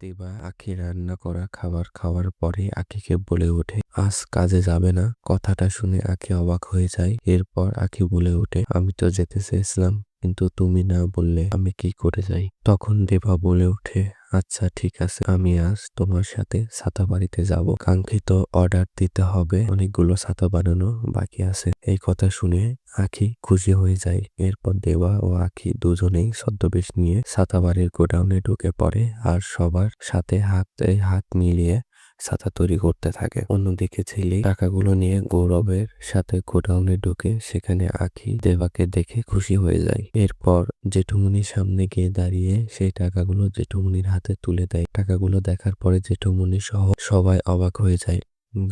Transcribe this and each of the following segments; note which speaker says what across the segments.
Speaker 1: দিবা আখি রান্না করা খাবার খাওয়ার পরে আখিকে বলে ওঠে, আজ কাজে যাবে না। কথাটা শুনে আখি অবাক হয়ে যায়। এরপর আখি বলে ওঠে, আমি তো যেতে চেয়েছিলাম। কিন্তু তুমি না বললে আমি কি করে যাই? তখন দেবা বলে ওঠে আচ্ছা ঠিক আছে, আমি আজ তোমার সাথে ছাতা বাড়িতে যাব। কাঙ্ক্ষিত অর্ডার দিতে হবে। অনেকগুলো ছাতা বানানো বাকি আছে। এই কথা শুনে আখি খুশি হয়ে যায়। এরপর দেবা ও আখি দুজনেই ছদ্মবেশ নিয়ে ছাতা বাড়ির গোডাউনে ঢুকে পড়ে আর সবার সাথে হাতে হাত মিলিয়ে ছাতা তৈরি করতে থাকে। অন্যদিকে ছেলে টাকাগুলো নিয়ে গৌরবের সাথে গোডাউনে ঢুকে সেখানে আখি দেবাকে দেখে খুশি হয়ে যায়। এরপর জেঠুমনির সামনে গিয়ে দাঁড়িয়ে সেই টাকাগুলো জেঠুমনির হাতে তুলে দেয়। টাকাগুলো দেখার পরে জেঠুমনি সহ সবাই অবাক হয়ে যায়।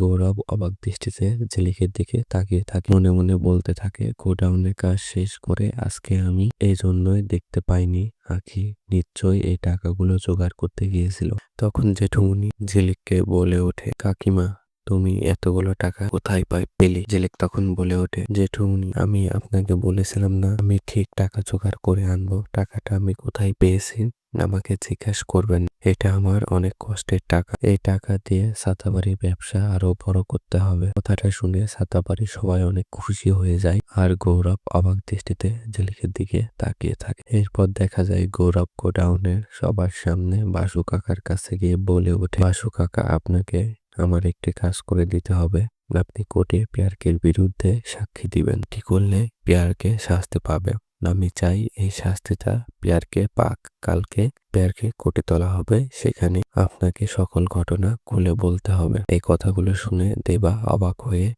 Speaker 1: গৌরব অবাক দৃষ্টিতে ঝিলিকের দিকে তাকিয়ে থাকে। মনে মনে বলতে থাকে গোডাউনের কাজ শেষ করে আজকে আমি এই জন্যই দেখতে পাইনি আখি। নিশ্চয়ই এই টাকাগুলো জোগাড় করতে গিয়েছিল। তখন জেঠুমনি ঝিলিককে বলে ওঠে, কাকিমা, তুমি এতগুলো টাকা কোথায় পাই পেলি জেলেক তখন বলে ওঠে জেঠুমনি আমি আপনাকে বলেছিলাম না, আমি ঠিক টাকা জোগাড় করে আনব। টাকাটা আমি কোথায় পেয়েছি? আমাকে জিজ্ঞেস করবেন, এটা আমার অনেক কষ্টের টাকা। এই টাকা দিয়ে সাতাবাড়ির ব্যবসা আরও বড় করতে হবে। কথাটা শুনে সাতাবাড়ির সবাই অনেক খুশি হয়ে যায় আর গৌরব অবাক দৃষ্টিতে জেলিকের দিকে তাকিয়ে থাকে। এরপর দেখা যায় গৌরব গোডাউনের সবার সামনে বাসু কাকার কাছে গিয়ে বলে ওঠে, বাসু কাকা, আপনাকে আমার একটি কাজ করে দিতে হবে। আপনি কোর্টে পেয়ারকের বিরুদ্ধে সাক্ষী দিবেন। কি করলে পেয়ারকে শাস্তি পাবে? আমি চাই এই শাস্তিটা পেয়ারকে পাক কালকে পেয়ারকে কোর্টে তোলা হবে। সেখানে আপনাকে সকল ঘটনা খুলে বলতে হবে। এই কথাগুলো শুনে দেবা অবাক হয়ে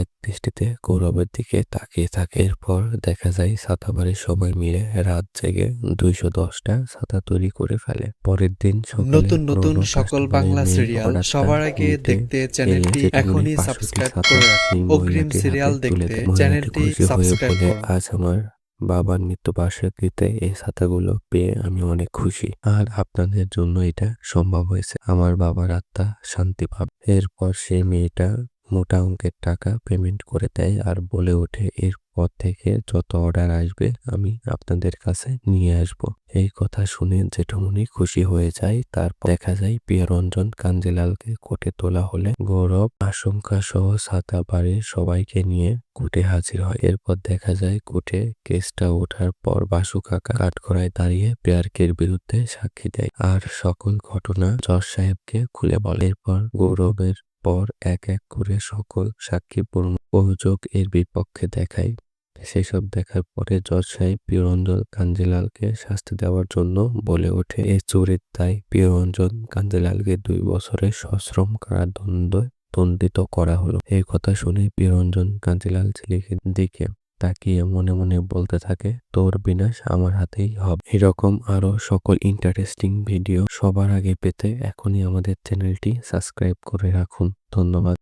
Speaker 1: এক দৃষ্টিতে গৌরবের দিকে তাকিয়ে থাকে। এরপর দেখা যায় ছাতাবাড়ির সবাই মিলে রাত জেগে দুইশো দশটা ছাতা তৈরি করে ফেলে। পরের দিন
Speaker 2: নতুন নতুন সকল বাংলা সিরিয়াল সবার আগে দেখতে চ্যানেলটি এখনই সাবস্ক্রাইব করে রাখুন। অগ্রিম সিরিয়াল দেখতে চ্যানেলটি সাবস্ক্রাইব করুন।
Speaker 1: আজ আমার বাবার মৃত্যুবার্ষিকীতে এই ছাতাগুলো পেয়ে আমি অনেক খুশি। আর আপনাদের জন্য এটা সম্ভব হয়েছে। আমার বাবার আত্মা শান্তি পাবে। এরপর সে মেয়েটা মোটা অঙ্কের টাকা পেমেন্ট করে দেয় আর বলে ওঠে, এরপর থেকে যত অর্ডার আসবে আমি আপনাদের কাছে নিয়ে আসব। এই কথা শুনে জেঠুমনি খুশি হয়ে যায়। তারপর দেখা যায় প্রিয়রঞ্জন কাঞ্জিলালকে কোর্টে তোলা হলে গৌরব আশঙ্কা সহ ছাতা বাড়ির সবাইকে নিয়ে কোর্টে হাজির হয়। এরপর দেখা যায় কোর্টে কেসটা ওঠার পর বাসু কাকা কাঠগড়ায় দাঁড়িয়ে প্রেয়ারকের বিরুদ্ধে সাক্ষী দেয় আর সকল ঘটনা জজ সাহেবকে খুলে বলে। এরপর গৌরবের পর এক এক করে সকল সাক্ষীপূর্ণ অভিযোগ এর বিপক্ষে দেখায়। সেসব দেখার পরে জজ সাহেব প্রিয়রঞ্জন কাঞ্জিলালকে শাস্তি দেওয়ার জন্য বলে ওঠে। এ চুরির তাই প্রিয়রঞ্জন কাঞ্জিলালকে দুই বছরের সশ্রম কারাদণ্ড দণ্ডিত করা হলো। এই কথা শুনে প্রিয়রঞ্জন কাঞ্জিলাল ছেলেকে দিকে তাকিয়ে মনে মনে বলতে থাকে, তোর বিনাশ আমার হাতেই হবে। এরকম আরও সকল ইন্টারেস্টিং ভিডিও সবার আগে পেতে এখনই আমাদের চ্যানেলটি সাবস্ক্রাইব করে রাখুন। ধন্যবাদ।